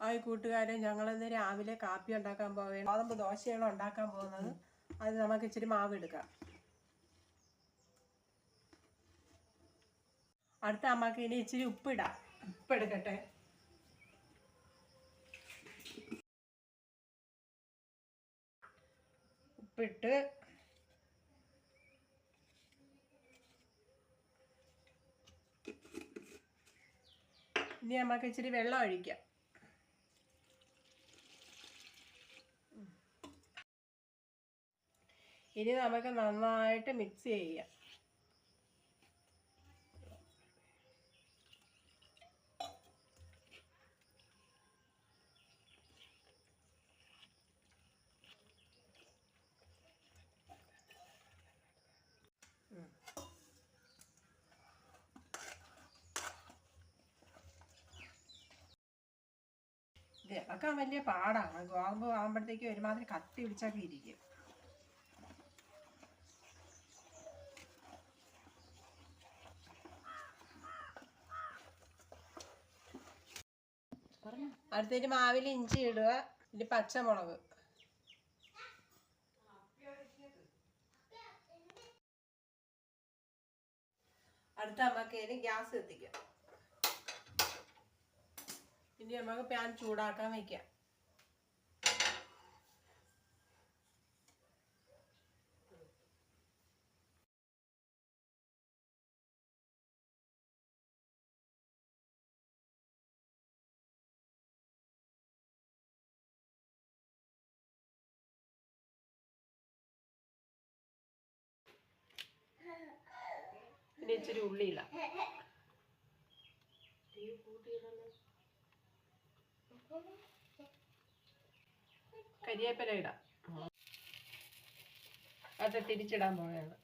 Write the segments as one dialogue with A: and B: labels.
A: ആയി കൂട്ടുകാരെ ഞങ്ങളിന്ന് രാവിലെ കാപ്പി ഉണ്ടാക്കാൻ പോവുകയാണ്. ഗോതമ്പ് ദോശയാണ് ഉണ്ടാക്കാൻ പോകുന്നത്. അത് നമുക്ക് ഇച്ചിരി മാവ് എടുക്കാം. അടുത്ത അമ്മയ്ക്ക് ഇനി ഇച്ചിരി ഉപ്പിടാം ഉപ്പ് എടുക്കട്ടെ. ഉപ്പിട്ട് ഇനി നമുക്ക് ഇച്ചിരി വെള്ളം ഒഴിക്കാം. ഇനി നമുക്ക് നന്നായിട്ട് മിക്സ് ചെയ്യാം. ഇളക്കാൻ വലിയ പാടാണ്. ഗോതമ്പ് ആകുമ്പോഴത്തേക്കും ഒരുമാതിരി കത്തി പിടിച്ചൊക്കെ ഇരിക്കും. അടുത്തേക്ക് മാവിൽ ഇഞ്ചി ഇടുക ഇനി പച്ചമുളക്. അടുത്ത നമുക്ക് ഇനി ഗ്യാസ് എത്തിക്കാം. ഇനി നമുക്ക് പാൻ ചൂടാക്കാൻ വെക്കാം. ഇനി ഇച്ചിരി ഉള്ളിയില്ല കരിയേപ്പില ഇടാം. അത് തിരിച്ചിടാൻ പോവുകയാണ്.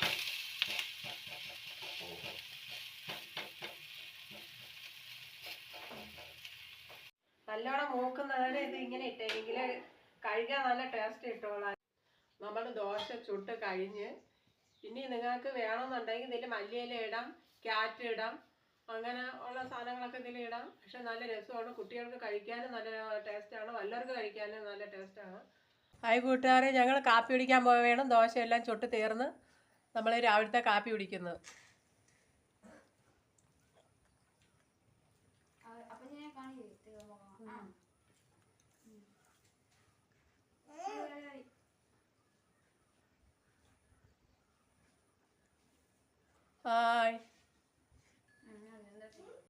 A: നല്ലോണം മൂക്കുന്നവരെ ഇത് ഇങ്ങനെ ഇട്ടെങ്കിൽ കഴുകാൻ നല്ല ടേസ്റ്റ് കിട്ടുള്ളൂ നമ്മൾ ദോശ ചുട്ട് കഴിഞ്ഞ് ഇനി നിങ്ങൾക്ക് വേണമെന്നുണ്ടെങ്കിൽ ഇതിൽ മല്ലിയില ഇടാം ക്യാറ്റ് ഇടാം അങ്ങനെ ഉള്ള സാധനങ്ങളൊക്കെ ഇതിൽ ഇടാം. പക്ഷെ നല്ല രസമാണ്. കുട്ടികൾക്ക് കഴിക്കാനും നല്ല ടേസ്റ്റാണ് വല്ലവർക്ക് കഴിക്കാനും നല്ല ടേസ്റ്റാണ് ഹായ് കൂട്ടുകാരെ ഞങ്ങൾ കാപ്പി കുടിക്കാൻ പോവുകയാണ്. ദോശയെല്ലാം ചുട്ട് തീർന്ന് നമ്മൾ രാവിലത്തെ കാപ്പി കുടിക്കുന്നത്
B: അപ്പൊ ഞാൻ കാണില്ലേ
A: Bye.